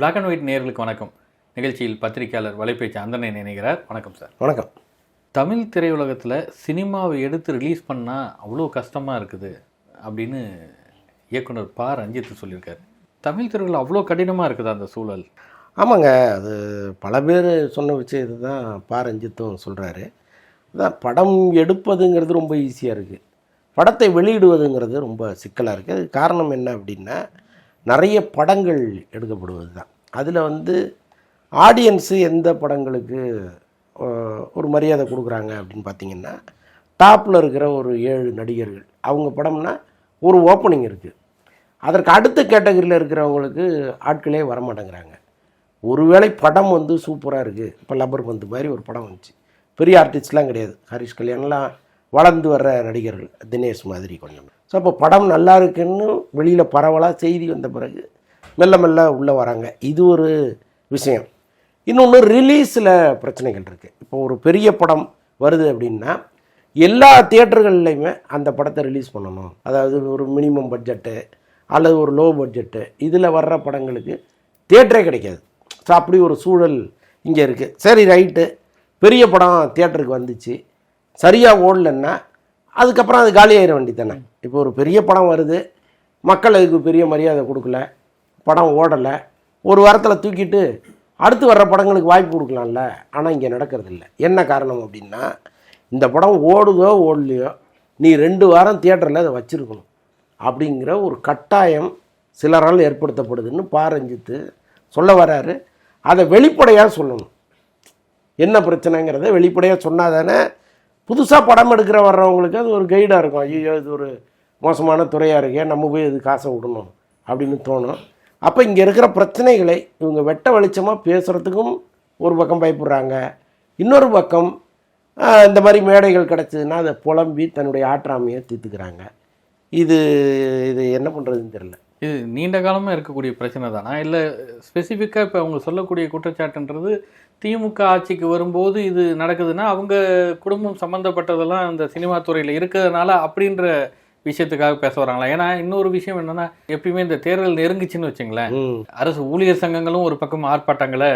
Black and white நேயர்களுக்கு வணக்கம். நிகழ்ச்சியில் பத்திரிகையாளர் வலைபேச்சு அந்தனை நினைக்கிறார் வணக்கம் சார். வணக்கம். தமிழ் திரையுலகத்தில் சினிமாவை எடுத்து ரிலீஸ் பண்ணால் அவ்வளோ கஷ்டமாக இருக்குது அப்படின்னு இயக்குனர் பா. ரஞ்சித் சொல்லியிருக்காரு. தமிழ் திரையுலகம் அவ்வளோ கடினமாக இருக்குது அந்த சூழல்? ஆமாங்க அது பல பேர் சொன்ன விஷயத்தை தான் பா. ரஞ்சித்தும் சொல்கிறாரு அதான் படம் எடுப்பதுங்கிறது ரொம்ப ஈஸியாக இருக்குது படத்தை வெளியிடுவதுங்கிறது ரொம்ப சிக்கலாக இருக்குது அது காரணம் என்ன அப்படின்னா நிறைய படங்கள் எடுக்கப்படுவது தான் அதில் வந்து ஆடியன்ஸு எந்த படங்களுக்கு ஒரு மரியாதை கொடுக்குறாங்க அப்படின்னு பார்த்தீங்கன்னா டாப்பில் இருக்கிற ஒரு ஏழு நடிகர்கள். அவங்க படம்னா ஒரு ஓப்பனிங் இருக்குது அதற்கு அடுத்த கேட்டகரியில் இருக்கிறவங்களுக்கு ஆட்களே வரமாட்டேங்கிறாங்க. ஒருவேளை படம் வந்து சூப்பராக இருக்குது இப்போ லப்பர் பந்து மாதிரி ஒரு படம் வந்துச்சு. பெரிய ஆர்டிஸ்ட்லாம் கிடையாது. ஹரிஷ் கல்யாண்லாம் வளர்ந்து வர்ற நடிகர்கள். தினேஷ் மாதிரி கொஞ்சம். ஸோ அப்போ படம் நல்லா இருக்குன்னு வெளியில் பரவலாக செய்தி வந்த பிறகு மெல்ல மெல்ல உள்ளே வராங்க. இது ஒரு விஷயம். இன்னொன்று ரிலீஸில் பிரச்சனைகள் இருக்குது இப்போ ஒரு பெரிய படம் வருது அப்படின்னா எல்லா தியேட்டர்கள்லையுமே அந்த படத்தை ரிலீஸ் பண்ணணும். அதாவது ஒரு மினிமம் பட்ஜெட்டு அல்லது ஒரு லோ பட்ஜெட்டு இதில் வர்ற படங்களுக்கு தியேட்டரே கிடைக்காது. ஸோ அப்படி ஒரு சூழல் இங்கே இருக்குது சரி ரைட்டு பெரிய படம் தியேட்டருக்கு வந்துச்சு. சரியாக ஓடலன்னா அதுக்கப்புறம் அது காலியாயிர வேண்டி தானே இப்போ ஒரு பெரிய படம் வருது மக்கள் அதுக்கு பெரிய மரியாதை கொடுக்கல படம் ஓடலை ஒரு வாரத்தில் தூக்கிட்டு அடுத்து வர்ற படங்களுக்கு வாய்ப்பு கொடுக்கலாம்ல ஆனால் இங்கே நடக்கிறது இல்லை என்ன காரணம் அப்படின்னா இந்த படம் ஓடுதோ ஓடலையோ நீ ரெண்டு வாரம் தியேட்டரில் அதை வச்சுருக்கணும் அப்படிங்கிற ஒரு கட்டாயம் சிலரால் ஏற்படுத்தப்படுதுன்னு பாரஞ்சித்து சொல்ல வராரு. அதை வெளிப்படையாக சொல்லணும். என்ன பிரச்சனைங்கிறத வெளிப்படையாக சொன்னால் தானே புதுசாக படம் எடுக்கிற வர்றவங்களுக்கு அது ஒரு கைடாக இருக்கும். ஐயோ இது ஒரு மோசமான துறையாக இருக்கே நம்ம போய் இது காசை விடணும் அப்படின்னு தோணும். அப்போ இங்கே இருக்கிற பிரச்சனைகளை இவங்க வெட்ட வெளிச்சமாக பேசுகிறதுக்கும் ஒரு பக்கம் பயப்படுறாங்க. இன்னொரு பக்கம் இந்த மாதிரி மேடைகள் கிடச்சிதுன்னா அதை புலம்பி தன்னுடைய ஆற்றாமையை தீர்த்துக்கிறாங்க. இது இது என்ன பண்ணுறதுன்னு தெரியல. இது நீண்ட காலமாக இருக்கக்கூடிய பிரச்சனை தானா? இல்லை ஸ்பெசிஃபிக்காக இப்போ அவங்க சொல்லக்கூடிய குற்றச்சாட்டுன்றது திமுக ஆட்சிக்கு வரும்போது இது நடக்குதுன்னா அவங்க குடும்பம் சம்மந்தப்பட்டதெல்லாம் இந்த சினிமா துறையில் இருக்கிறதுனால அப்படின்ற விஷயத்துக்காக பேச வராங்களா? ஏன்னா இன்னொரு விஷயம் என்னன்னா எப்பயுமே இந்த தேர்தல் நெருங்குச்சுன்னு வச்சுங்களேன். அரசு ஊழியர் சங்கங்களும் ஒரு பக்கம் ஆர்ப்பாட்டங்களை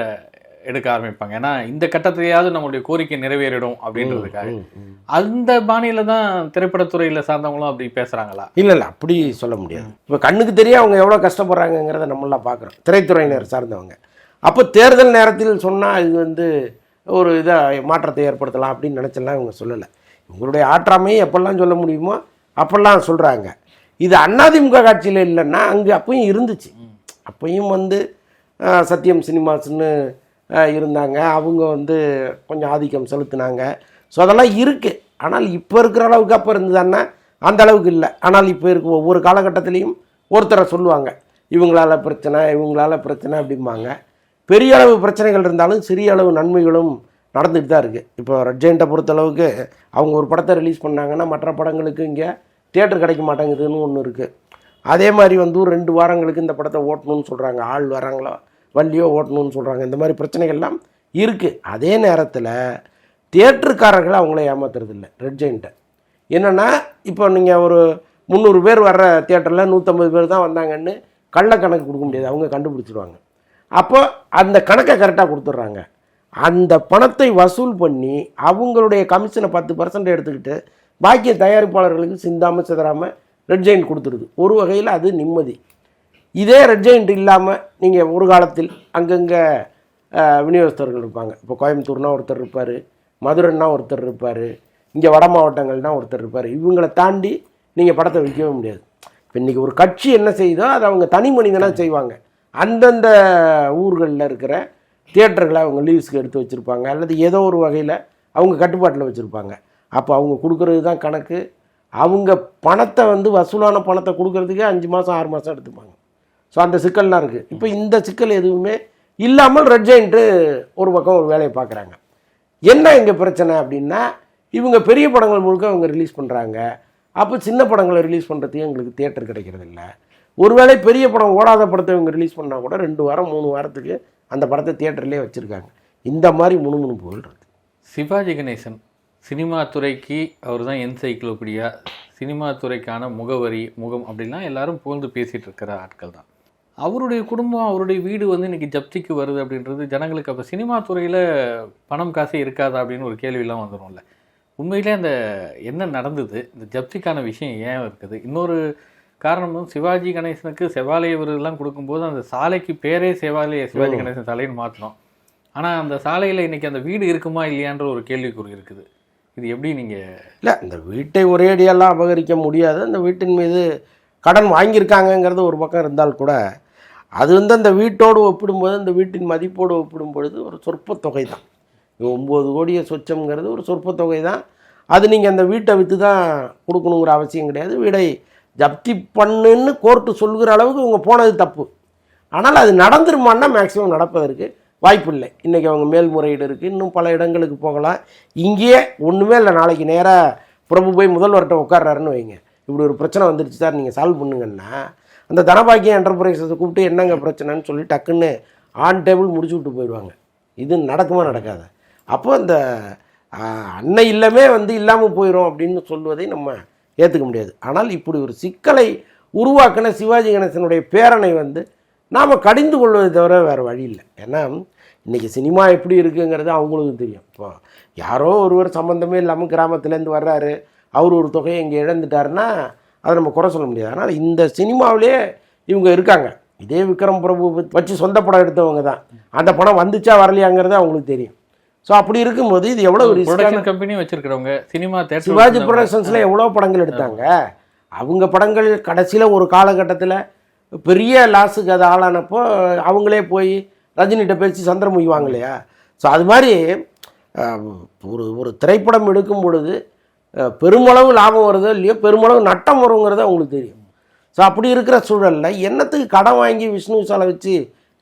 எடுக்க ஆரம்பிப்பாங்க. ஏன்னா இந்த கட்டத்திலேயாவது நம்மளுடைய கோரிக்கை நிறைவேறிடும் அப்படின்றதுக்காக. அந்த பாணியில தான் திரைப்படத்துறையில சார்ந்தவங்களும் அப்படி பேசுறாங்களா? இல்லை இல்லை அப்படி சொல்ல முடியாது. இப்போ கண்ணுக்கு தெரிய அவங்க எவ்வளோ கஷ்டப்படுறாங்கங்கிறத நம்மளாம் பார்க்குறோம். திரைத்துறையினர் சார்ந்தவங்க. அப்போ தேர்தல் நேரத்தில் சொன்னால் இது வந்து ஒரு இதாக மாற்றத்தை ஏற்படுத்தலாம் அப்படின்னு நினச்செல்லாம் இவங்க சொல்லலை. இவங்களுடைய ஆற்றாமையை எப்பெல்லாம் சொல்ல முடியுமோ அப்பெல்லாம் சொல்கிறாங்க இது அதிமுக காட்சியில் இல்லைன்னா அங்கே அப்பயும் இருந்துச்சு. அப்பயும் வந்து சத்யம் சினிமாஸ்னு அஹ், இருந்தாங்க. அவங்க வந்து கொஞ்சம் ஆதிக்கம் செலுத்தினாங்க. ஸோ அதெல்லாம் இருக்குது ஆனால் இப்போ இருக்கிற அளவுக்கு அப்போ இருந்ததுன்னா அந்த அளவுக்கு இல்லை. ஆனால் இப்போ இருக்க ஒவ்வொரு காலகட்டத்திலையும் ஒருத்தரை சொல்லுவாங்க. இவங்களால பிரச்சனை இவங்களால பிரச்சனை அப்படிம்பாங்க. பெரிய அளவு பிரச்சனைகள் இருந்தாலும் சிறிய அளவு நன்மைகளும் நடந்துட்டு தான் இருக்குது இப்போ ரெட் பொறுத்தளவுக்கு அவங்க ஒரு படத்தை ரிலீஸ் பண்ணாங்கன்னா மற்ற படங்களுக்கு இங்கே தேட்டர் கிடைக்க மாட்டேங்குதுன்னு ஒன்று இருக்குது அதே மாதிரி வந்து ஒரு ரெண்டு வாரங்களுக்கு இந்த படத்தை ஓட்டணும்னு சொல்கிறாங்க ஆள் வராங்களோ? வள்ளியோ ஓட்டணும்னு சொல்கிறாங்க இந்த மாதிரி பிரச்சனைகள்லாம் இருக்குது அதே நேரத்தில் தியேட்டருக்காரர்களை அவங்கள ஏமாத்துறது இல்லை ரெட் ஜெயின்ட்டை என்னென்னா இப்போ நீங்கள் ஒரு முந்நூறு பேர் வர்ற தியேட்டரில் நூற்றம்பது பேர் தான் வந்தாங்கன்னு கள்ள கணக்கு கொடுக்க முடியாது. அவங்க கண்டுபிடிச்சிடுவாங்க அப்போ அந்த கணக்கை கரெக்டாக கொடுத்துட்றாங்க. அந்த பணத்தை வசூல் பண்ணி அவங்களுடைய கமிஷனை பத்து பர்சன்ட் எடுத்துக்கிட்டு பாக்கிய தயாரிப்பாளர்களுக்கு சிந்தாமல் சிதறாமல் ரெட் ஜெயின் கொடுத்துருது. ஒரு வகையில் அது நிம்மதி. இதே ரெட் ஜெயின்ட் இல்லாமல் நீங்கள் ஒரு காலத்தில் அங்கங்கே விநியோகஸ்தர்கள் இருப்பாங்க. இப்போ கோயம்புத்தூர்னா ஒருத்தர் இருப்பார் மதுரைன்னா ஒருத்தர் இருப்பார் இங்கே வட மாவட்டங்கள்னா ஒருத்தர் இருப்பார். இவங்களை தாண்டி நீங்கள் படத்தை விற்கவே முடியாது. இப்போ இன்றைக்கி ஒரு கட்சி என்ன செய்யுதோ அதை அவங்க தனி மனிதனாக செய்வாங்க. அந்தந்த ஊர்களில் இருக்கிற தியேட்டர்களை அவங்க லீவ்ஸ்க்கு எடுத்து வச்சுருப்பாங்க. அல்லது ஏதோ ஒரு வகையில் அவங்க கட்டுப்பாட்டில் வச்சுருப்பாங்க. அப்போ அவங்க கொடுக்குறது தான் கணக்கு. அவங்க பணத்தை வந்து வசூலான பணத்தை கொடுக்கறதுக்கே அஞ்சு மாதம் ஆறு மாதம் எடுத்துப்பாங்க. ஸோ அந்த சிக்கல்லாம் இருக்குது இப்போ இந்த சிக்கல் எதுவுமே இல்லாமல் ரெட் ஜெயின்ட்டு ஒரு பக்கம் ஒரு வேலையை பார்க்குறாங்க. என்ன இங்கே பிரச்சனை அப்படின்னா இவங்க பெரிய படங்கள் முழுக்க அவங்க ரிலீஸ் பண்ணுறாங்க அப்போ சின்ன படங்களை ரிலீஸ் பண்ணுறதுக்கு எங்களுக்கு தியேட்டர் கிடைக்கிறது இல்லை. ஒருவேளை பெரிய படம் ஓடாத படத்தை இவங்க ரிலீஸ் பண்ணால் கூட ரெண்டு வாரம் மூணு வாரத்துக்கு அந்த படத்தை தியேட்டர்லேயே வச்சுருக்காங்க. இந்த மாதிரி முணுமுணுப்புகள் இருக்குது சிவாஜி கணேசன் சினிமா துறைக்கு அவர் தான் என்சைக்ளோபீடியா. சினிமா துறைக்கான முகவரி முகம் அப்படின்லாம் எல்லாரும் புகழ்ந்து பேசிகிட்டு இருக்கிற ஆட்கள் தான். அவருடைய குடும்பம் அவருடைய வீடு வந்து இன்னைக்கு ஜப்திக்கு வருது அப்படின்றது ஜனங்களுக்கு அப்போ சினிமா துறையில் பணம் காசு இருக்காதா அப்படின்னு ஒரு கேள்வியெல்லாம் வந்துடும்ல. உண்மையிலே அந்த என்ன நடந்தது இந்த ஜப்திக்கான விஷயம் ஏன் இருக்குது? இன்னொரு காரணமும் சிவாஜி கணேசனுக்கு செவாலய விருதுலாம் கொடுக்கும்போது அந்த சாலைக்கு பேரே செவாலய சிவாஜி கணேசன் சாலைன்னு மாற்றினோம் ஆனால் அந்த சாலையில் இன்னைக்கு அந்த வீடு இருக்குமா இல்லையான்ற ஒரு கேள்விக்குறி இருக்குது. இது எப்படி நீங்கள் இல்லை இந்த வீட்டை ஒரேடியெல்லாம் அபகரிக்க முடியாது. அந்த வீட்டின் மீது கடன் வாங்கியிருக்காங்கங்கிறது ஒரு பக்கம் இருந்தால் கூட அது வந்து அந்த வீட்டோடு ஒப்பிடும்போது அந்த வீட்டின் மதிப்போடு ஒப்பிடும் பொழுது ஒரு சொற்ப தொகை தான் ஒம்பது கோடிய சொச்சம்ங்கிறது ஒரு சொற்ப தொகை தான் அது நீங்கள் அந்த வீட்டை விற்று தான் கொடுக்கணுங்கிற அவசியம் கிடையாது. வீடை ஜப்தி பண்ணுன்னு கோர்ட்டு சொல்கிற அளவுக்கு இவங்க போனது தப்பு. ஆனால் அது நடந்துருமான்னா மேக்ஸிமம் நடப்பதற்கு வாய்ப்பு இல்லை இன்றைக்கி அவங்க மேல்முறையீடு இருக்குது இன்னும் பல இடங்களுக்கு போகலாம். இங்கேயே ஒன்றுமே இல்லை. நாளைக்கு நேராக பிரபு போய் முதல்வர்கிட்ட உட்கார்றாருன்னு வைங்க. இப்படி ஒரு பிரச்சனை வந்துருச்சு சார். நீங்கள் சால்வ் பண்ணுங்கன்னா அந்த தனபாக்கியம் என்டர்பிரைஸை கூப்பிட்டு என்னங்க பிரச்சனைன்னு சொல்லி டக்குன்னு ஆன் டேபிள் முடிச்சு விட்டு போயிடுவாங்க. இது நடக்குமா நடக்காது? அப்போ இந்த அன்னை இல்லமே வந்து இல்லாமல் போயிடும் அப்படின்னு சொல்வதை நம்ம ஏற்றுக்க முடியாது. ஆனால் இப்படி ஒரு சிக்கலை உருவாக்கின சிவாஜி கணேசனுடைய பேரனை வந்து நாம் கடிந்து கொள்வதை தவிர வேறு வழி இல்லை. ஏன்னா இன்றைக்கி சினிமா எப்படி இருக்குங்கிறது அவங்களுக்கும் தெரியும். இப்போ யாரோ ஒருவர் சம்மந்தமே இல்லாமல் கிராமத்துலேருந்து வர்றாரு. அவர் ஒரு தொகையை இங்கே இழந்துட்டாருன்னா அதை நம்ம குறை சொல்ல முடியாது. ஆனால் இந்த சினிமாவிலே இவங்க இருக்காங்க. இதே விக்ரம் பிரபு வச்சு சொந்த படம் எடுத்தவங்க தான். அந்த படம் வந்துச்சா வரலையாங்கிறது அவங்களுக்கு தெரியும். ஸோ அப்படி இருக்கும்போது இது எவ்வளோ ரிஸ்கான கம்பெனி வச்சிருக்கிறவங்க சினிமா சிவாஜி ப்ரொடக்ஷன்ஸில் எவ்வளோ படங்கள் எடுத்தாங்க? அவங்க படங்கள் கடைசியில் ஒரு காலகட்டத்தில் பெரிய லாஸுக்கு அது ஆளானப்போ அவங்களே போய் ரஜினிகிட்ட பேசி சந்திரமுகி வாங்கலையா? ஸோ அது மாதிரி ஒரு ஒரு திரைப்படம் எடுக்கும் பொழுது பெருமளவு லாபம் வருதோ இல்லையோ பெருமளவு நட்டம் வருங்கிறது உங்களுக்கு தெரியும். ஸோ அப்படி இருக்கிற சூழலில் என்னத்துக்கு கடன் வாங்கி விஷ்ணு விசாலை வச்சு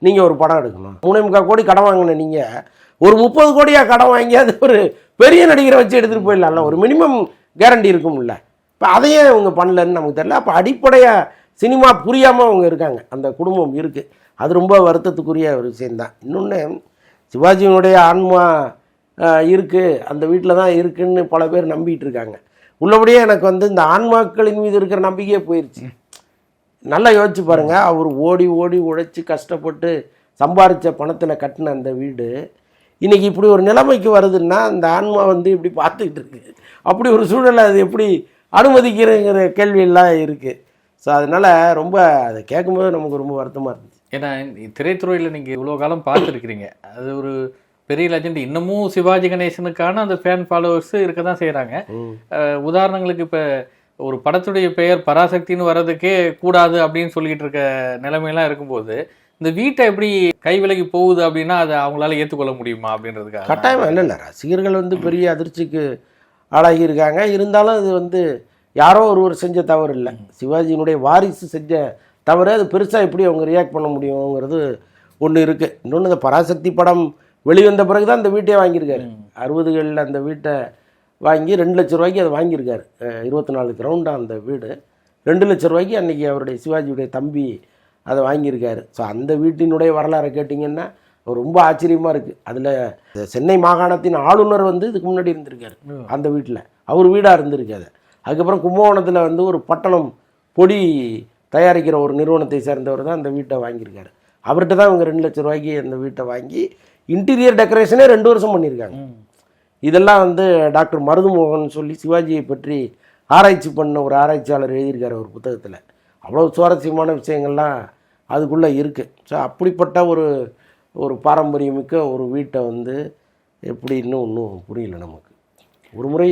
நீங்கள் ஒரு படம் எடுக்கணும்? மூணே முக்கால் கோடி கடன் வாங்கின நீங்கள் ஒரு முப்பது கோடியாக கடன் வாங்கி அது ஒரு பெரிய நடிகரை வச்சு எடுத்துகிட்டு போயிடலாம்ல. ஒரு மினிமம் கேரண்டி இருக்கும்ல. இப்போ அதையே அவங்க பண்ணலன்னு நமக்கு தெரியல. அப்போ அடிப்படையாக சினிமா புரியாமல் அவங்க இருக்காங்க. அந்த குடும்பம் இருக்குது அது ரொம்ப வருத்தத்துக்குரிய ஒரு விஷயந்தான் இன்னொன்று சிவாஜியினுடைய ஆன்மா இருக்குது அந்த வீட்டில் தான் இருக்குதுன்னு பல பேர் நம்பிட்டு இருக்காங்க. உள்ளபடியே எனக்கு வந்து இந்த ஆன்மாக்களின் மீது இருக்கிற நம்பிக்கையே போயிடுச்சு நல்லா யோசிச்சு பாருங்கள் அவர் ஓடி ஓடி உழைச்சி கஷ்டப்பட்டு சம்பாரித்த பணத்தில் கட்டின அந்த வீடு இன்றைக்கி இப்படி ஒரு நிலைமைக்கு வருதுன்னா அந்த ஆன்மா வந்து இப்படி பார்த்துக்கிட்டு இருக்கு. அப்படி ஒரு சூழலை அது எப்படி அனுமதிக்கிறங்கிற கேள்வியெல்லாம் இருக்குது ஸோ அதனால் ரொம்ப அதை கேட்கும்போது நமக்கு ரொம்ப வருத்தமாக இருந்துச்சு. ஏன்னா திரைத்துறையில் நீங்கள் இவ்வளோ காலம் பார்த்துருக்கிறீங்க. அது ஒரு பெரிய லெஜண்ட் இன்னமும் சிவாஜி கணேசனுக்கான அந்த ஃபேன் ஃபாலோவர்ஸ் இருக்க தான் செய்கிறாங்க உதாரணங்களுக்கு இப்போ ஒரு படத்துடைய பெயர் பராசக்தின்னு வர்றதுக்கே கூடாது அப்படின்னு சொல்லிட்டு இருக்க நிலைமையெல்லாம் இருக்கும்போது இந்த வீட்டை எப்படி கை விலகி போகுது அப்படின்னா அதை அவங்களால ஏற்றுக்கொள்ள முடியுமா அப்படின்றதுக்காக? கட்டாயமாக இல்லை இல்லை ரசிகர்கள் வந்து பெரிய அதிர்ச்சிக்கு ஆளாகி இருக்காங்க இருந்தாலும் அது வந்து யாரோ ஒருவர் செஞ்ச தவறு இல்லை. சிவாஜியினுடைய வாரிசு செஞ்ச தவறு அது பெருசாக எப்படி அவங்க ரியாக்ட் பண்ண முடியுங்கிறது ஒன்று இருக்குது இன்னொன்று இந்த பராசக்தி படம் வெளிவந்த பிறகு தான் இந்த வீட்டையே வாங்கியிருக்காரு அறுபதுகளில் அந்த வீட்டை வாங்கி ரெண்டு லட்ச ரூபாய்க்கு அதை வாங்கியிருக்காரு. இருபத்தி நாலு கிரவுண்டாக அந்த வீடு. ரெண்டு லட்ச ரூபாய்க்கு அன்றைக்கி அவருடைய சிவாஜியுடைய தம்பி அதை வாங்கியிருக்காரு. ஸோ அந்த வீட்டினுடைய வரலாறை கேட்டிங்கன்னா ரொம்ப ஆச்சரியமாக இருக்குது அதில் சென்னை மாகாணத்தின் ஆளுநர் வந்து இதுக்கு முன்னாடி இருந்திருக்காரு அந்த வீட்டில் அவர் வீடாக இருந்திருக்காது அதுக்கப்புறம் கும்பகோணத்தில் வந்து ஒரு பட்டணம் பொடி தயாரிக்கிற ஒரு நிறுவனத்தை சேர்ந்தவர் தான் அந்த வீட்டை வாங்கியிருக்காரு. அவர்கிட்ட தான் இவங்க ரெண்டு லட்ச ரூபாய்க்கு அந்த வீட்டை வாங்கி இன்டீரியர் டெக்கரேஷனே ரெண்டு வருஷம் பண்ணியிருக்காங்க. இதெல்லாம் வந்து டாக்டர் மருதுமோகன் சொல்லி சிவாஜியை பற்றி ஆராய்ச்சி பண்ண ஒரு ஆராய்ச்சியாளர் எழுதியிருக்காரு ஒரு புத்தகத்தில். அவ்வளோ சுவாரஸ்யமான விஷயங்கள்லாம் அதுக்குள்ளே இருக்குது ஸோ அப்படிப்பட்ட ஒரு ஒரு பாரம்பரியமிக்க ஒரு வீட்டை வந்து எப்படின்னு ஒன்றும் புரியல நமக்கு. ஒரு முறை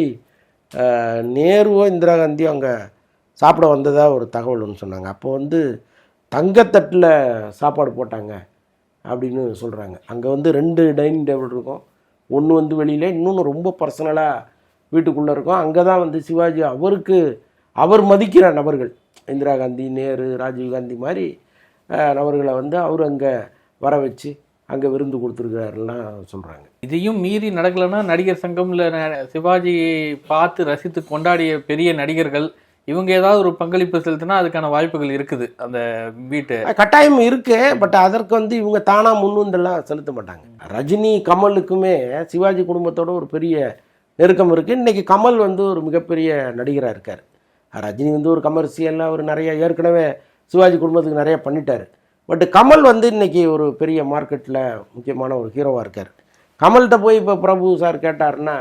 நேருவோ இந்திரா காந்தியோ அங்கே சாப்பிட வந்ததாக ஒரு தகவல் ஒன்று சொன்னாங்க. அப்போ வந்து தங்கத்தட்டில் சாப்பாடு போட்டாங்க. அப்படின்னு சொல்கிறாங்க அங்கே வந்து ரெண்டு டைனிங் டேபிள் இருக்கும். ஒன்று வந்து வெளியில் இன்னொன்று ரொம்ப பர்சனலாக வீட்டுக்குள்ளே இருக்கும். அங்கே தான் வந்து சிவாஜி அவருக்கு அவர் மதிக்கிற நபர்கள். இந்திரா காந்தி நேரு ராஜீவ் காந்தி மாதிரி நபர்களை வந்து அவர் அங்கே வர வச்சு அங்கே விருந்து கொடுத்துருக்காருலாம் சொல்கிறாங்க இதையும் மீறி நடக்கலைன்னா நடிகர் சங்கமில் ந- சிவாஜியை பார்த்து ரசித்து கொண்டாடிய பெரிய நடிகர்கள் இவங்க ஏதாவது ஒரு பங்களிப்பு செலுத்தினா அதுக்கான வாய்ப்புகள் இருக்குது அந்த வீட்டு. கட்டாயம் இருக்கு பட் அதற்கு வந்து இவங்க தானாக முன்வந்தெல்லாம் செலுத்த மாட்டாங்க. ரஜினி கமலுக்குமே சிவாஜி குடும்பத்தோட ஒரு பெரிய நெருக்கம் இருக்குது இன்றைக்கி கமல் வந்து ஒரு மிகப்பெரிய நடிகராக இருக்கார். ரஜினி வந்து ஒரு கமர்ஷியலில் அவர் நிறைய ஏற்கனவே சிவாஜி குடும்பத்துக்கு நிறைய பண்ணிட்டார். பட் கமல் வந்து இன்னைக்கு ஒரு பெரிய மார்க்கெட்டில் முக்கியமான ஒரு ஹீரோவாக இருக்கார். கமல்கிட்ட போய் இப்போ பிரபு சார் கேட்டாருன்னா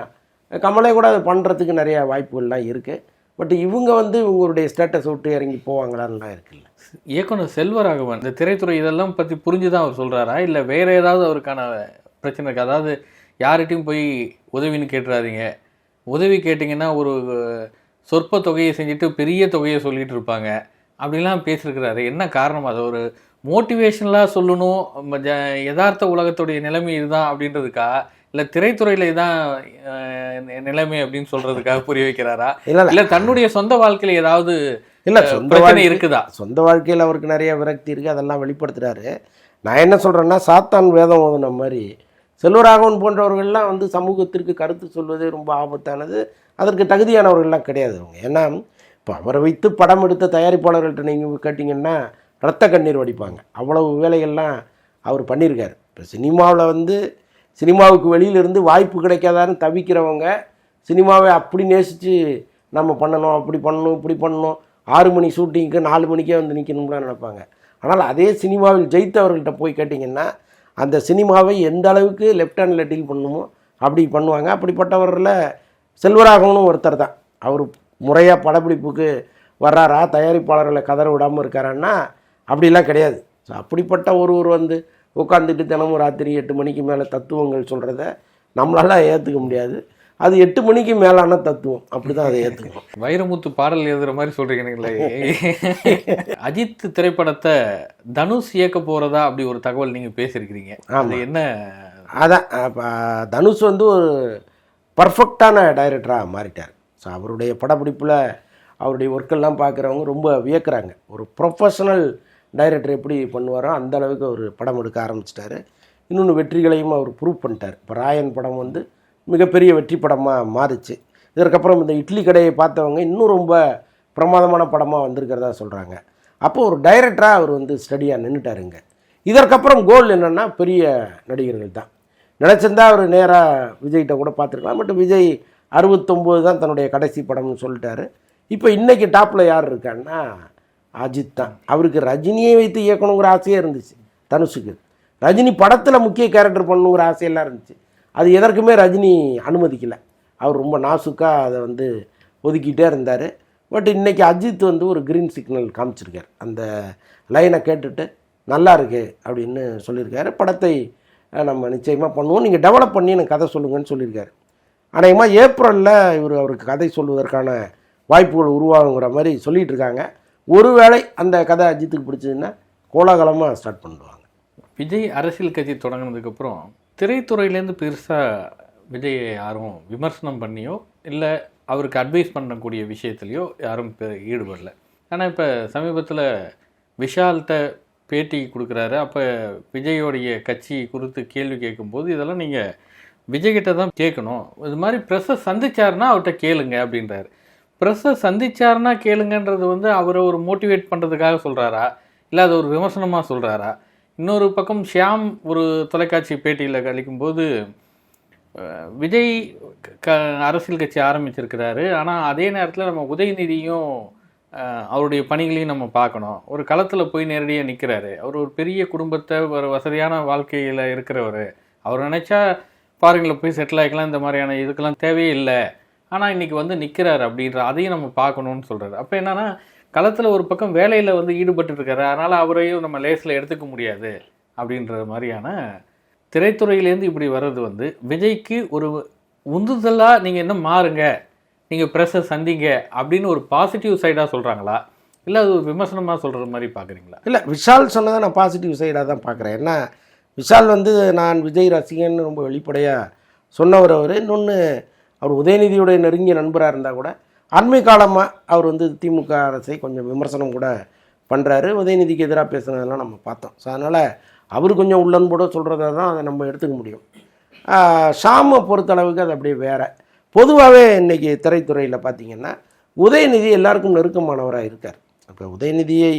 கமலே கூட அதை பண்ணுறதுக்கு நிறைய வாய்ப்புகள்லாம் இருக்குது பட் இவங்க வந்து இவங்களுடைய ஸ்டேட்டஸ் விட்டு இறங்கி போவாங்களான்லாம் இருக்குல்ல. இயக்குனர் செல்வராகவன் இந்த திரைத்துறை இதெல்லாம் பற்றி புரிஞ்சு தான் அவர் சொல்கிறாரா இல்லை வேறு ஏதாவது அவருக்கான பிரச்சனை இருக்குது அதாவது யார்கிட்டையும் போய் உதவின்னு கேட்டுறாதீங்க. உதவி கேட்டிங்கன்னா ஒரு சொற்ப தொகையை செஞ்சுட்டு பெரிய தொகையை சொல்லிகிட்டு இருப்பாங்க. அப்படிலாம் பேசியிருக்கிறாரு. என்ன காரணம்? அது ஒரு மோட்டிவேஷனலாக சொல்லணும். ஜ- யதார்த்த உலகத்துடைய நிலைமை இதுதான் அப்படின்றதுக்கா? இல்லை திரைத்துறையில் நி- நிலைமை அப்படின்னு சொல்றதுக்காக புரிய வைக்கிறாரா? இல்லை இல்லை. தன்னுடைய சொந்த வாழ்க்கையில் ஏதாவது இல்லை சொந்த வாழ்க்கை இருக்குதா? சொந்த வாழ்க்கையில் அவருக்கு நிறைய விரக்தி இருக்குது அதெல்லாம் வெளிப்படுத்துகிறாரு நான் என்ன சொல்கிறேன்னா சாத்தான் வேதம் ஓதுன மாதிரி செல்வராகவன் போன்றவர்கள்லாம் வந்து சமூகத்திற்கு கருத்து சொல்வது ரொம்ப ஆபத்தானது. அதற்கு தகுதியானவர்கள்லாம் கிடையாது அவங்க. ஏன்னா இப்போ அவரை வைத்து படம் எடுத்த தயாரிப்பாளர்கள்ட்ட நீங்கள் கேட்டிங்கன்னா ரத்த கண்ணீர் வடிப்பாங்க. அவ்வளவு வேலைகள்லாம் அவர் பண்ணியிருக்காரு. இப்போ சினிமாவில் வந்து சினிமாவுக்கு வெளியிலிருந்து வாய்ப்பு கிடைக்காதான்னு தவிக்கிறவங்க சினிமாவை அப்படி நேசித்து நம்ம பண்ணணும் அப்படி பண்ணணும் இப்படி பண்ணணும். ஆறு மணி ஷூட்டிங்க்கு நாலு மணிக்கே வந்து நிற்கணும்லாம் நினைப்பாங்க. ஆனால் அதே சினிமாவில் ஜெயித்தவர்கள்ட்ட போய் கேட்டிங்கன்னா அந்த சினிமாவை எந்த அளவுக்கு லெஃப்ட் ஹேண்டில் டீல் பண்ணுமோ அப்படி பண்ணுவாங்க. அப்படிப்பட்டவரில் செல்வராகவனும் ஒருத்தர் தான். அவர் முறையாக படப்பிடிப்புக்கு வர்றாரா? தயாரிப்பாளர்களை கதற விடாமல் இருக்காரான்னா அப்படிலாம் கிடையாது. ஸோ அப்படிப்பட்ட ஒருவர் வந்து உட்காந்துட்டு தினமும் ராத்திரி எட்டு மணிக்கு மேலே தத்துவங்கள் சொல்கிறத நம்மளால ஏற்றுக்க முடியாது. அது எட்டு மணிக்கு மேலான தத்துவம். அப்படி தான் அதை ஏற்றுக்கணும் வைரமுத்து பாடல் எழுதுற மாதிரி சொல்றீங்களே அஜித் திரைப்படத்தை தனுஷ் இயக்க போறதா அப்படி ஒரு தகவல் நீங்க பேசியிருக்கிறீங்க. அது என்ன? அதான் தனுஷ் வந்து ஒரு பர்ஃபெக்டான டைரக்டராக மாறிட்டார். ஸோ அவருடைய படப்பிடிப்பில் அவருடைய ஒர்க்கெல்லாம் பார்க்குறவங்க ரொம்ப வியக்கிறாங்க. ஒரு ப்ரொஃபஷனல் டைரக்டர் எப்படி பண்ணுவாரோ அந்த அளவுக்கு அவர் படம் எடுக்க ஆரம்பிச்சிட்டாரு. இன்னொன்று வெற்றிகளையும் அவர் ப்ரூவ் பண்ணிட்டார். இப்போ ராயன் படம் வந்து மிகப்பெரிய வெற்றி படமாக மாறுச்சு. இதற்கப்புறம் இந்த இட்லி கடையை பார்த்தவங்க இன்னும் ரொம்ப பிரமாதமான படமாக வந்திருக்கிறதா சொல்கிறாங்க அப்போது ஒரு டைரக்டராக அவர் வந்து ஸ்டடியாக நின்றுட்டாருங்க இதற்கப்புறம் கோல் என்னென்னா பெரிய நடிகர்கள் தான். நினச்சிருந்தா அவர் நேராக விஜய்கிட்ட கூட பார்த்துருக்கலாம். பட் விஜய் அறுபத்தொம்போது தான் தன்னுடைய கடைசி படம்னு சொல்லிட்டாரு. இப்போ இன்றைக்கி டாப்பில் யார் இருக்கான்னா அஜித் தான். அவருக்கு ரஜினியை வைத்து இயக்கணுங்கிற ஆசையே இருந்துச்சு தனுஷுக்கு. ரஜினி படத்தில் முக்கிய கேரக்டர் பண்ணணுங்கிற ஆசையெல்லாம் இருந்துச்சு. அது எதற்குமே ரஜினி அனுமதிக்கலை. அவர் ரொம்ப நாசுக்காக அதை வந்து ஒதுக்கிட்டே இருந்தார். பட் இன்றைக்கி அஜித் வந்து ஒரு க்ரீன் சிக்னல் காமிச்சிருக்கார். அந்த லைனை கேட்டுட்டு நல்லா இருக்கு அப்படின்னு சொல்லியிருக்காரு. படத்தை நம்ம நிச்சயமாக பண்ணுவோம். நீங்கள் டெவலப் பண்ணி எனக்கு கதை சொல்லுங்கன்னு சொல்லியிருக்காரு. அநேகமாக ஏப்ரலில் இவர் அவருக்கு கதை சொல்வதற்கான வாய்ப்புகள் உருவாகுங்கிற மாதிரி சொல்லிகிட்டு இருக்காங்க. ஒருவேளை அந்த கதை அஜித்துக்கு பிடிச்சதுன்னா கோலாகலமாக ஸ்டார்ட் பண்ணுவாங்க. விஜய் அரசியல் கட்சி தொடங்கினதுக்கப்புறம் திரைத்துறையிலேருந்து பெருசாக விஜயை யாரும் விமர்சனம் பண்ணியோ இல்லை அவருக்கு அட்வைஸ் பண்ணக்கூடிய விஷயத்துலையோ யாரும் பெ- ஈடுபடல. ஆனால் இப்போ சமீபத்தில் விஷால்கிட்ட பேட்டி கொடுக்குறாரு. அப்போ விஜயோடைய கட்சி குறித்து கேள்வி கேட்கும்போது இதெல்லாம் நீங்கள் விஜய்கிட்ட தான் கேட்கணும். இது மாதிரி ப்ரெஸ்ஸை சந்திச்சாருன்னா அவர்கிட்ட கேளுங்க அப்படின்றாரு. ப்ரெஸ்ஸை சந்திச்சாருன்னா கேளுங்கன்றது வந்து அவரை ஒரு மோட்டிவேட் பண்ணுறதுக்காக சொல்கிறாரா இல்லை அது ஒரு விமர்சனமாக சொல்கிறாரா இன்னொரு பக்கம் ஷியாம் ஒரு தொலைக்காட்சி பேட்டியில் கழிக்கும்போது விஜய் க அரசியல் கட்சி ஆரம்பிச்சிருக்கிறாரு. ஆனால் அதே நேரத்தில் நம்ம உதயநிதியும் அவருடைய பணிகளையும் நம்ம பார்க்கணும். ஒரு களத்தில் போய் நேரடியாக நிற்கிறாரு அவர் ஒரு பெரிய குடும்பத்தை ஒரு வசதியான வாழ்க்கையில் இருக்கிறவர். அவர் நினச்சா ஃபாரினில் போய் செட்டில் ஆகிக்கலாம். இந்த மாதிரியான இதுக்கெல்லாம் தேவையே இல்லை. ஆனால் இன்றைக்கி வந்து நிற்கிறாரு அப்படின்ற அதையும் நம்ம பார்க்கணும்னு சொல்கிறாரு அப்போ என்னன்னா களத்தில் ஒரு பக்கம் வேலையில் வந்து ஈடுபட்டு இருக்காரு. அதனால் அவரையும் நம்ம லேஸில் எடுத்துக்க முடியாது அப்படின்ற மாதிரியான திரைத்துறையிலேருந்து இப்படி வர்றது வந்து விஜய்க்கு ஒரு உந்துதலாக நீங்கள் என்ன மாறுங்க நீங்கள் ப்ரெஸ்ஸை சந்திங்க அப்படின்னு ஒரு பாசிட்டிவ் சைடாக சொல்கிறாங்களா இல்லை அது ஒரு விமர்சனமாக சொல்கிற மாதிரி பார்க்குறீங்களா? இல்லை விஷால் சொன்னதை நான் பாசிட்டிவ் சைடாக தான் பார்க்குறேன். ஏன்னா விஷால் வந்து நான் விஜய் ரசிகன்னு ரொம்ப வெளிப்படையாக சொன்னவர் அவர். இன்னொன்று அவர் உதயநிதியுடைய நெருங்கிய நண்பராக இருந்தால் கூட அண்மை காலமாக அவர் வந்து திமுக அரசை கொஞ்சம் விமர்சனம் கூட பண்ணுறாரு உதயநிதிக்கு எதிராக பேசுனதெல்லாம் நம்ம பார்த்தோம். ஸோ அதனால் அவர் கொஞ்சம் உள்ளன்போட சொல்கிறத தான் அதை நம்ம எடுத்துக்க முடியும். ஷாமை பொறுத்தளவுக்கு அது அப்படியே வேறு. பொதுவாகவே இன்றைக்கி திரைத்துறையில் பார்த்தீங்கன்னா உதயநிதி எல்லாருக்கும் நெருக்கமானவராக இருக்கார். அப்போ உதயநிதியை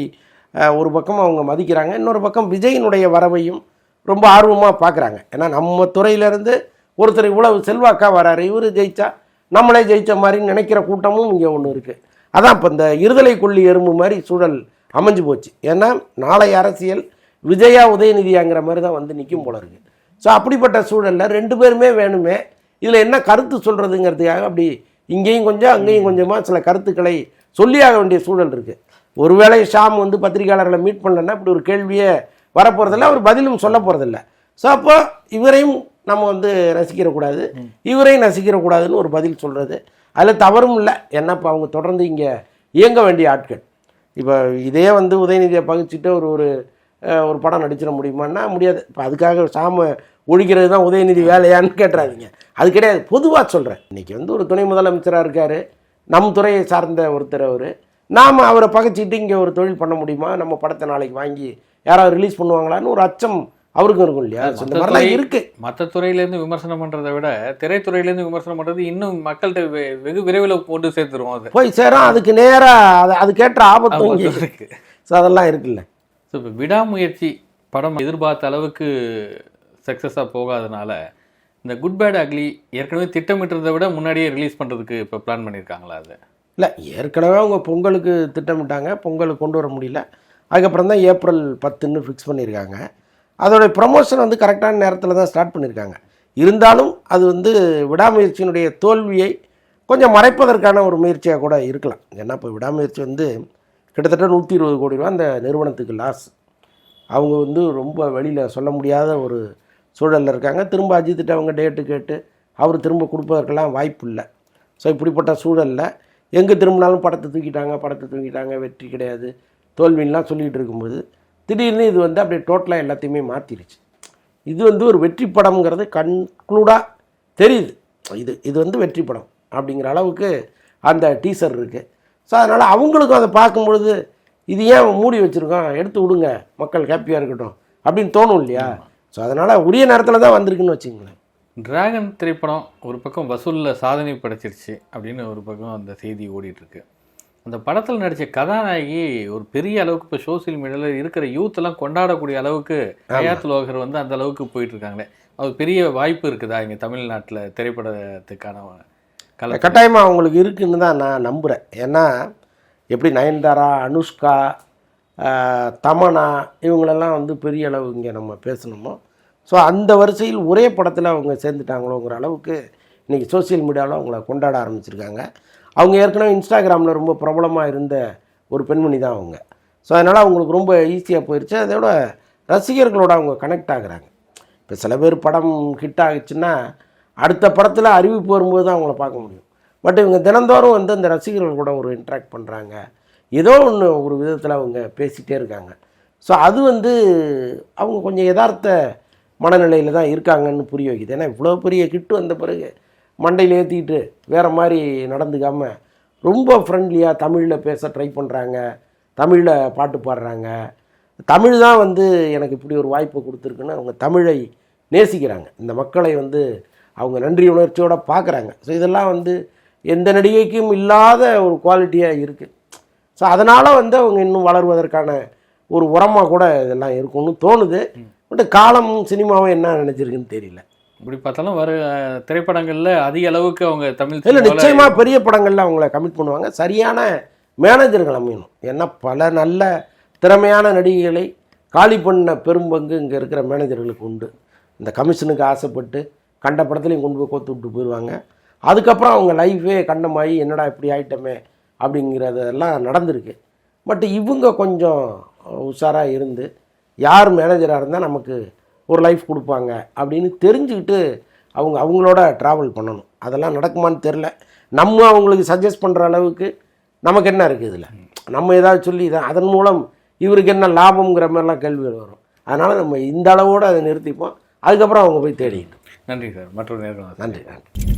ஒரு பக்கம் அவங்க மதிக்கிறாங்க இன்னொரு பக்கம் விஜயினுடைய வரவையும் ரொம்ப ஆர்வமாக பார்க்குறாங்க. ஏன்னா நம்ம துறையிலேருந்து ஒருத்தர் இவ்வளவு செல்வாக்காக வராரு இவர் ஜெயிச்சா நம்மளே ஜெயிச்ச மாதிரி நினைக்கிற கூட்டமும் இங்கே ஒன்று இருக்குது அதான் இப்போ இந்த இருதலை கொள்ளி எறும்பு மாதிரி சூழல் அமைஞ்சு போச்சு. ஏன்னா நாளை அரசியல் விஜயா உதயநிதியாங்கிற மாதிரி தான் வந்து நிற்கும் போல இருக்கு. ஸோ அப்படிப்பட்ட சூழலில் ரெண்டு பேருமே வேணுமே. இதில் என்ன கருத்து சொல்கிறதுங்கிறதுக்காக அப்படி இங்கேயும் கொஞ்சம் அங்கேயும் கொஞ்சமாக சில கருத்துக்களை சொல்லியாக வேண்டிய சூழல் இருக்குது ஒருவேளை ஷாம் வந்து பத்திரிகையாளர்களை மீட் பண்ணலன்னா இப்படி ஒரு கேள்வியே வரப்போகிறதில்ல அவர் பதிலும் சொல்ல போகிறதில்ல ஸோ அப்போ இவரையும் நம்ம வந்து ரசிக்கிறக்கூடாது இவரையும் ரசிக்கிறக்கூடாதுன்னு ஒரு பதில் சொல்கிறது அதில் தவறும் இல்லை. ஏன்னா இப்போ அவங்க தொடர்ந்து இங்கே இயங்க வேண்டிய ஆட்கள். இப்போ இதே வந்து உதயநிதியை பகிச்சிட்டு ஒரு ஒரு ஒரு படம் நடிச்சிட முடியுமான்னா முடியாது. இப்போ அதுக்காக சாம ஒழிக்கிறது தான் உதயநிதி வேலையான்னு கேட்டுறாதீங்க. அது கிடையாது. பொதுவாக சொல்கிறேன் இன்றைக்கி வந்து ஒரு துணை முதலமைச்சராக இருக்கார். நம் துறையை சார்ந்த ஒருத்தர் அவர். நாம் அவரை பகைச்சிட்டு இங்கே ஒரு தொழில் பண்ண முடியுமா? நம்ம படத்தை நாளைக்கு வாங்கி யாராவது ரிலீஸ் பண்ணுவாங்களான்னு ஒரு அச்சம் அவருக்கும் இருக்கும் இல்லையா? இந்த மாதிரிலாம் இருக்குது மற்ற துறையிலேருந்து விமர்சனம் பண்றதை விட திரைத்துறையிலேருந்து விமர்சனம் பண்றது இன்னும் மக்கள்கிட்ட வெகு விரைவில் கொண்டு சேர்த்துருவோம் அது. போய் சேரும் அதுக்கு நேராக அது அதுக்கேற்ற ஆபத்து இருக்கு. ஸோ அதெல்லாம் இருக்குல்ல. ஸோ இப்போ விடாமுயற்சி படம் எதிர்பார்த்த அளவுக்கு சக்ஸஸாக போகாதனால இந்த குட் பேட் அக்லி ஏற்கனவே திட்டமிட்டதை விட முன்னாடியே ரிலீஸ் பண்ணுறதுக்கு இப்போ பிளான் பண்ணியிருக்காங்களா அது? இல்லை ஏற்கனவே அவங்க பொங்கலுக்கு திட்டமிட்டாங்க பொங்கலுக்கு கொண்டு வர முடியல. அதுக்கப்புறம் தான் ஏப்ரல் பத்துன்னு ஃபிக்ஸ் பண்ணியிருக்காங்க. அதோடைய ப்ரமோஷன் வந்து கரெக்டான நேரத்தில் தான் ஸ்டார்ட் பண்ணியிருக்காங்க இருந்தாலும் அது வந்து விடாமுயற்சியினுடைய தோல்வியை கொஞ்சம் மறைப்பதற்கான ஒரு முயற்சியாக கூட இருக்கலாம். ஏன்னா இப்போ விடாமுயற்சி வந்து கிட்டத்தட்ட நூற்றி இருபது கோடி ரூபா அந்த நிறுவனத்துக்கு லாஸ் அவங்க வந்து ரொம்ப வெளியில் சொல்ல முடியாத ஒரு சூழலில் இருக்காங்க. திரும்ப அஜித்திட்ட அவங்க டேட்டு கேட்டு அவர் திரும்ப கொடுப்பதற்கெல்லாம் வாய்ப்பு இல்லை. ஸோ இப்படிப்பட்ட சூழலில் எங்கே திரும்பினாலும் படத்தை தூக்கிட்டாங்க படத்தை தூக்கிட்டாங்க வெற்றி கிடையாது தோல்வின்லாம் சொல்லிகிட்டு இருக்கும்போது திடீர்னு இது வந்து அப்படியே டோட்டலாக எல்லாத்தையுமே மாற்றிருச்சு இது வந்து ஒரு வெற்றி படம்ங்கிறது கன்க்ளூடாக தெரியுது. இது இது வந்து வெற்றி படம் அப்படிங்கிற அளவுக்கு அந்த டீசர் இருக்குது ஸோ அதனால் அவங்களுக்கும் அதை பார்க்கும்பொழுது இது ஏன் மூடி வச்சுருக்கோம்? எடுத்து விடுங்க மக்கள் ஹாப்பியாக இருக்கட்டும் அப்படின்னு தோணும் இல்லையா? ஸோ அதனால் உரிய நேரத்தில் தான் வந்திருக்குன்னு வச்சுங்களேன் டிராகன் திரைப்படம் ஒரு பக்கம் வசூலில் சாதனை படைச்சிருச்சு அப்படின்னு ஒரு பக்கம் அந்த செய்தி ஓடிட்டுருக்கு அந்த படத்தில் நடித்த கதாநாயகி ஒரு பெரிய அளவுக்கு இப்போ சோசியல் மீடியாவில் இருக்கிற யூத் எல்லாம் கொண்டாடக்கூடிய அளவுக்கு ஹயாத் லோகர் வந்து அந்த அளவுக்கு போயிட்டு இருக்காங்களே. அது பெரிய வாய்ப்பு இருக்குதா இங்கே தமிழ்நாட்டில் திரைப்படத்துக்கான கல கட்டாயமாக அவங்களுக்கு இருக்குன்னு தான் நான் நம்புகிறேன் ஏன்னா எப்படி நயன்தாரா அனுஷ்கா ஆஹ், தமன்னா இவங்களெல்லாம் வந்து பெரிய அளவு இங்கே நம்ம பேசணுமோ? ஸோ அந்த வரிசையில் ஒரே படத்தில் அவங்க சேர்ந்துட்டாங்களோங்கிற அளவுக்கு இன்றைக்கி சோஷியல் மீடியாவில் அவங்கள கொண்டாட ஆரம்பிச்சிருக்காங்க. அவங்க ஏற்கனவே இன்ஸ்டாகிராமில் ரொம்ப பிரபலமாக இருந்த ஒரு பெண்மணி தான் அவங்க. ஸோ அதனால் அவங்களுக்கு ரொம்ப ஈஸியாக போயிடுச்சு அதோட ரசிகர்களோட அவங்க கனெக்ட் ஆகுறாங்க. இப்போ சில பேர் படம் ஹிட் ஆகிடுச்சுன்னா அடுத்த படத்தில் அறிவிப்பு வரும்போது தான் அவங்கள பார்க்க முடியும். பட் இவங்க தினந்தோறும் வந்து அந்த ரசிகர்கள் கூட ஒரு இன்ட்ராக்ட் பண்ணுறாங்க ஏதோ ஒன்று ஒரு விதத்தில் அவங்க பேசிகிட்டே இருக்காங்க. ஸோ அது வந்து அவங்க கொஞ்சம் யதார்த்த மனநிலையில் தான் இருக்காங்கன்னு புரிய வைக்குது. ஏன்னா இவ்வளோ பெரிய கிட்டு வந்த பிறகு மண்டையில் ஏற்றிக்கிட்டு வேறு மாதிரி நடந்துக்காமல் ரொம்ப ஃப்ரெண்ட்லியாக தமிழில் பேச ட்ரை பண்ணுறாங்க தமிழில் பாட்டு பாடுறாங்க. தமிழ் தான் வந்து எனக்கு இப்படி ஒரு வாய்ப்பு கொடுத்துருக்குன்னு அவங்க தமிழை நேசிக்கிறாங்க. இந்த மக்களை வந்து அவங்க நன்றி உணர்ச்சியோடு பார்க்குறாங்க ஸோ இதெல்லாம் வந்து எந்த நடிகைக்கும் இல்லாத ஒரு குவாலிட்டியாக இருக்குது ஸோ அதனால் வந்து அவங்க இன்னும் வளருவதற்கான ஒரு உரமாக கூட இதெல்லாம் இருக்கும்னு தோணுது. பட் காலமும் சினிமாவும் என்ன நினச்சிருக்குன்னு தெரியல. இப்படி பார்த்தாலும் வர திரைப்படங்கள்ல அதிக அளவுக்கு அவங்க தமிழ் இல்லை நிச்சயமாக பெரிய படங்களில் அவங்கள கமிட் பண்ணுவாங்க. சரியான மேனேஜர்கள் அமையணும். ஏன்னா பல நல்ல திறமையான நடிகைகளை காலி பண்ண பெரும்பங்கு இங்கே இருக்கிற மேனேஜர்களுக்கு உண்டு. இந்த கமிஷனுக்கு ஆசைப்பட்டு கண்ட படத்துலையும் கொண்டு போய் கோத்து விட்டு போயிடுவாங்க அதுக்கப்புறம் அவங்க லைஃபே கண்டமாயி என்னடா இப்படி ஆயிட்டமே அப்படிங்கிறதெல்லாம் நடந்திருக்கு. பட் இவங்க கொஞ்சம் உஷாராக இருந்து யார் மேனேஜராக இருந்தால் நமக்கு ஒரு லைஃப் கொடுப்பாங்க அப்படின்னு தெரிஞ்சுக்கிட்டு அவங்க அவங்களோட ட்ராவல் பண்ணணும். அதெல்லாம் நடக்குமான்னு தெரில நம்ம அவங்களுக்கு சஜஸ்ட் பண்ணுற அளவுக்கு நமக்கு என்ன இருக்குது இதில்? நம்ம ஏதாவது சொல்லி இதை அதன் மூலம் இவருக்கு என்ன லாபம்ங்கிற மாதிரிலாம் கேள்விகள் வரும். அதனால் நம்ம இந்த அளவோடு அதை நிறுத்திப்போம். அதுக்கப்புறம் அவங்க போய் தேடிக்கிட்டு நன்றி சார். மற்றொரு நேரம் நன்றி நன்றி.